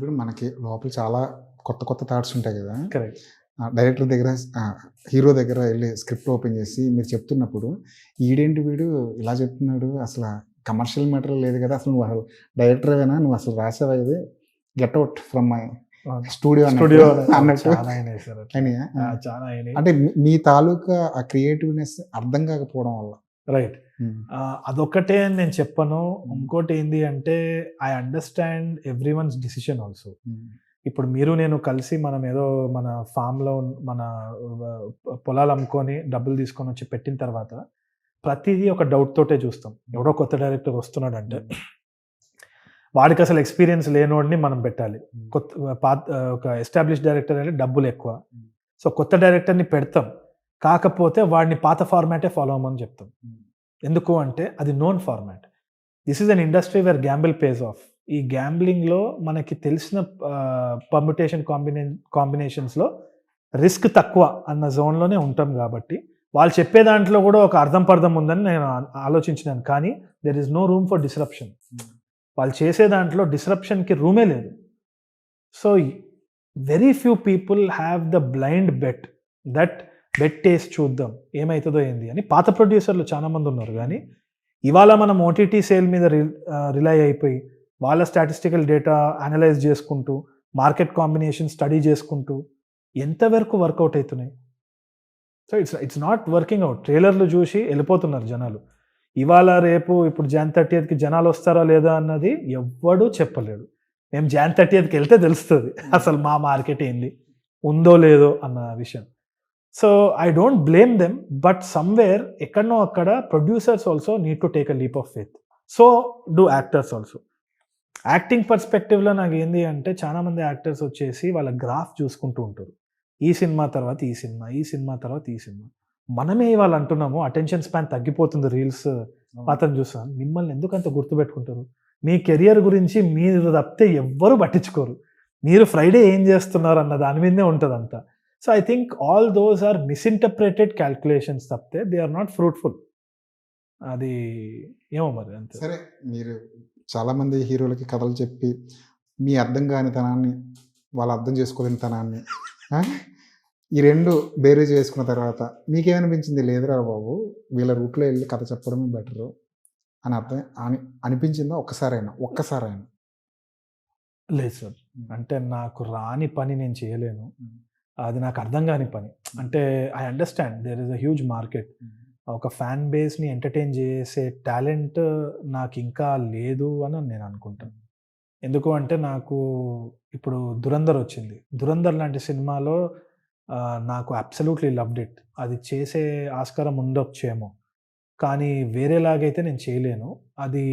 ఇప్పుడు మనకి లోపల చాలా కొత్త కొత్త థాట్స్ ఉంటాయి కదా. కరెక్ట్ డైరెక్టర్ దగ్గర హీరో దగ్గర వెళ్ళి స్క్రిప్ట్ ఓపెన్ చేసి మీరు చెప్తున్నప్పుడు ఈడేంటి వీడు ఇలా చెప్తున్నాడు? అసలు కమర్షియల్ మెటీరియల్ లేదు కదా అసలు నువ్వు అసలు డైరెక్టర్వేనా నువ్వు అసలు రాసావా ఇది? Get out from my studio studio అన్నట్టు. చాలా అంటే మీ తాలూకా ఆ క్రియేటివ్నెస్ అర్థం కాకపోవడం వల్ల. రైట్ అదొక్కటే అని నేను చెప్పను. ఇంకోటి ఏంటి అంటే I understand every once decision also ఇప్పుడు మీరు నేను కలిసి మనం ఏదో మన ఫామ్లో మన పొలాలు అమ్ముకొని డబ్బులు తీసుకొని వచ్చి పెట్టిన తర్వాత ప్రతిదీ ఒక డౌట్ తోటే చూస్తాం. ఎవడో కొత్త డైరెక్టర్ వస్తున్నాడు అంటే వాడికి అసలు ఎక్స్పీరియన్స్ లేనోడిని మనం పెట్టాలి. కొత్త పాత ఒక ఎస్టాబ్లిష్ డైరెక్టర్ అంటే డబ్బులు ఎక్కువ. సో కొత్త డైరెక్టర్ని పెడతాం. కాకపోతే వాడిని పాత ఫార్మాటే ఫాలో అవ్వమని చెప్తాం. ఎందుకు అంటే అది known format. This is an industry where gamble pace of ఈ గ్యాంబ్లింగ్లో మనకి తెలిసిన పర్ముటేషన్ కాంబినే కాంబినేషన్స్లో రిస్క్ తక్కువ అన్న జోన్లోనే ఉంటాం కాబట్టి వాళ్ళు చెప్పే దాంట్లో కూడా ఒక అర్థం పర్థం ఉందని నేను ఆలోచించినాను. కానీ there is no room for disruption వాళ్ళు చేసే దాంట్లో డిస్రప్షన్కి రూమే లేదు. So very few people have the blind bet that bet taste చూద్దాం ఏమవుతుందో ఏంది అని. పాత ప్రొడ్యూసర్లు చాలా మంది ఉన్నారు కానీ ఇవాళ మనం ఓటీటీ సేల్ మీద రిలై అయిపోయి వాళ్ళ స్టాటిస్టికల్ డేటా అనలైజ్ చేసుకుంటూ మార్కెట్ కాంబినేషన్ స్టడీ చేసుకుంటూ ఎంతవరకు వర్కౌట్ అవుతున్నాయి? So it's it's not working out. ట్రైలర్లు చూసి వెళ్ళిపోతున్నారు జనాలు. ఇవాళ రేపు ఇప్పుడు జాన్ థర్టీయత్కి జనాలు వస్తారా లేదా అన్నది ఎవ్వడూ చెప్పలేడు. మేము జాన్ థర్టీయత్కి వెళ్తే తెలుస్తుంది. అసలు మా మార్కెట్ ఏంది? ఉందో లేదో అన్న విషయం. So I don't blame them but somewhere ఎక్కడనో అక్కడ producers also need to take a leap of faith so do actors also acting పర్స్పెక్టివ్లో నాకు ఏంది అంటే చాలా మంది యాక్టర్స్ వచ్చేసి వాళ్ళ గ్రాఫ్ చూసుకుంటూ ఉంటారు. ఈ సినిమా తర్వాత ఈ సినిమా ఈ సినిమా తర్వాత ఈ సినిమా. మనమే ఇవాళ అంటున్నాము అటెన్షన్ స్పాన్ తగ్గిపోతుంది రీల్స్ అతను చూస్తాను మిమ్మల్ని ఎందుకు అంత గుర్తుపెట్టుకుంటారు? మీ కెరియర్ గురించి మీరు తప్పితే ఎవ్వరు పట్టించుకోరు. మీరు ఫ్రైడే ఏం చేస్తున్నారు అన్న దాని మీదనే ఉంటుంది అంతా so I think all those are misinterpreted calculations తప్పితే దే ఆర్ నాట్ ఫ్రూట్ఫుల్ అది ఏమో మరి అంతే. సరే మీరు చాలా మంది హీరోలకి కథలు చెప్పి మీ అర్థం కాని తనాన్ని వాళ్ళు అర్థం చేసుకోలేని తనాన్ని? ఈ రెండు బేరేజ్ వేసుకున్న తర్వాత మీకేమనిపించింది? లేదురా బాబు వీళ్ళ రూట్లో వెళ్ళి కథ చెప్పడమే బెటరు అని అర్థం అని అనిపించిందా? ఒక్కసారైనా ఒక్కసారైనా? లేదు సార్. అంటే నాకు రాని పని నేను చేయలేను. అది నాకు అర్థం కాని పని. అంటే I understand there is a huge market ఒక ఫ్యాన్ బేస్ని ఎంటర్టైన్ చేసే టాలెంట్ నాకు ఇంకా లేదు అని నేను అనుకుంటాను ఎందుకు అంటే నాకు ఇప్పుడు దురంధర్ వచ్చింది. దురంధర్ లాంటి సినిమాలో నాకు అబ్సల్యూట్లీ లవ్డ్ ఇట్ అది చేసే ఆస్కారం ఉండొచ్చేమో. కానీ వేరేలాగైతే నేను చేయలేను. అది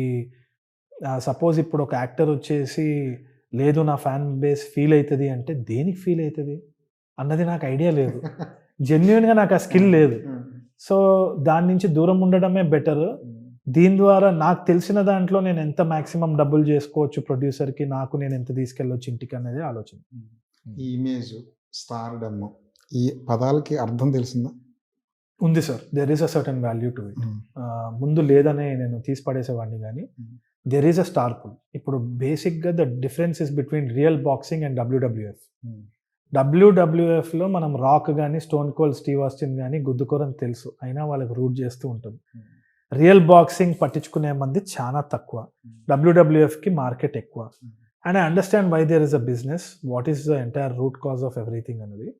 సపోజ్ ఇప్పుడు ఒక యాక్టర్ వచ్చేసి లేదు నా ఫ్యాన్ బేస్ ఫీల్ అవుతుంది అంటే దేనికి ఫీల్ అవుతుంది అన్నది నాకు ఐడియా లేదు. జెన్యున్గా నాకు ఆ స్కిల్ లేదు. సో దాని నుంచి దూరం ఉండడమే బెటర్ దీని ద్వారా నాకు తెలిసిన దాంట్లో నేను ఎంత మాక్సిమం డబ్బులు చేసుకోవచ్చు ప్రొడ్యూసర్కి నాకు నేను ఎంత తీసుకెళ్ళొచ్చు ఇంటికి అనేది ఆలోచన. ఈ ఇమేజ్ స్టార్డమ్ ఈ పదాలకి అర్థం తెలిసిందా? ఉంది sir. There is a certain value to it ముందు లేదనే నేను తీసి పడేసేవాడిని కానీ there is a star pull ఇప్పుడు బేసిక్గా the difference is between real boxing and WWF డబ్ల్యూడబ్ల్యూఎఫ్లో మనం రాక్ కానీ స్టోన్ కోల్ స్టీవ్ ఆస్టిన్ కానీ గుద్దుకోరని తెలుసు. అయినా వాళ్ళకి రూట్ చేస్తూ ఉంటుంది. రియల్ బాక్సింగ్ పట్టించుకునే మంది చాలా తక్కువ. డబ్ల్యూడబ్ల్యూఎఫ్కి మార్కెట్ ఎక్కువ. And I understand why there is a business what is the entire root cause of everything అనేది.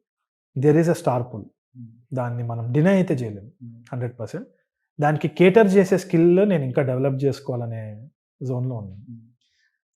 There is a star pull దాన్ని మనం డినై అయితే చేయలేము. హండ్రెడ్ పర్సెంట్ దానికి కేటర్ చేసే స్కిల్ నేను ఇంకా డెవలప్ చేసుకోవాలనే జోన్లో ఉన్నాను.